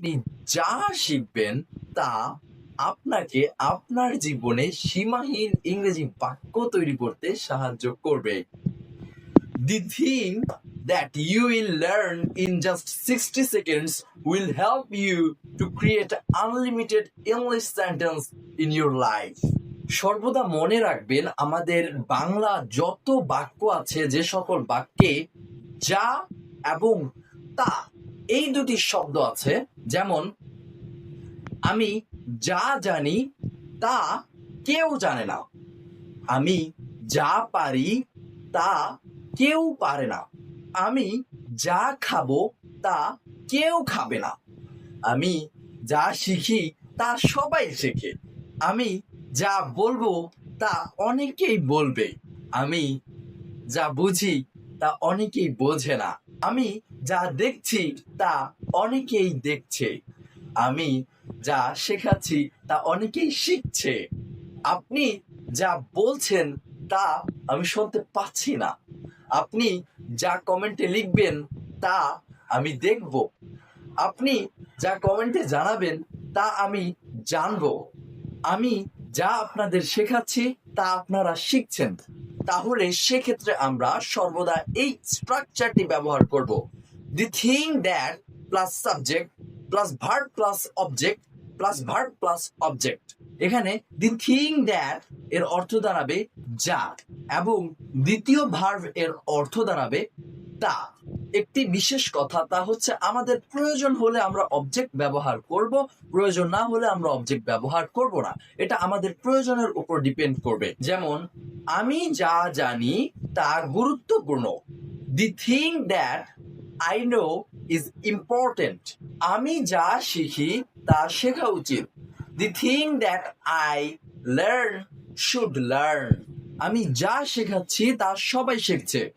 আপনি যা শিখবেন তা আপনাকে আপনার জীবনে সীমাহীন ইংরেজি বাক্য তৈরি করতে সাহায্য করবে। The thing that you will learn in just sixty seconds will help you to create unlimited English sentence in your life সর্বদা মনে রাখবেন, আমাদের বাংলা যত বাক্য আছে, যে সকল বাক্যে যা এবং তা এই দুটি শব্দ আছে, যেমন, আমি যা জানি, তা কেউ জানে না। আমি যা পারি, তা কেউ পারে না। আমি যা খাব, তা কেউ খাবে না। আমি যা শিখি, তা সবাই শেখে। আমি যা বলব, তা অনেকেই বলবে। আমি যা বুঝি তা অনেকেই বোঝে না। আমি যা দেখছি, তা অনেকেই দেখছে। আমি যা শেখাচ্ছি, তা অনেকেই শিখছে। আপনি যা বলছেন, তা আমি শুনতে পাচ্ছি না। আপনি যা কমেন্টে লিখবেন, তা আমি দেখব। আপনি যা কমেন্টে জানাবেন, তা আমি জানব। আমি যা আপনাদের শেখাচ্ছি, তা আপনারা শিখছেন। তাহলে সেক্ষেত্রে আমরা সর্বদা এই স্ট্রাকচারটি ব্যবহার করব। The thing that plus subject plus verb plus object plus verb plus object এখানে দি থিং দ্যাট এর অর্থ দাঁড়াবে যা এবং দ্বিতীয় ভার্ভ এর অর্থ দাঁড়াবে তা। একটি বিশেষ কথা, তা হচ্ছে আমাদের প্রয়োজন হলে আমরা অবজেক্ট ব্যবহার করব, প্রয়োজন না হলে আমরা অবজেক্ট ব্যবহার করব না। এটা আমাদের প্রয়োজনের উপর ডিপেন্ড করবে। যেমন, আমি যা জানি তা গুরুত্বপূর্ণ। The thing that I know is important আমি যা শিখি তা শেখা উচিত। The thing that I learn should learn আমি যা শেখাচ্ছি তা সবাই শিখছে।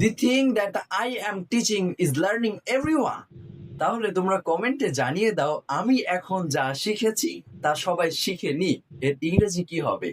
The thing that I am teaching is learning everyone তাহলে তোমরা কমেন্টে জানিয়ে দাও, আমি এখন যা শিখেছি, তা সবাই শিখে নি এর ইংরেজি কি হবে?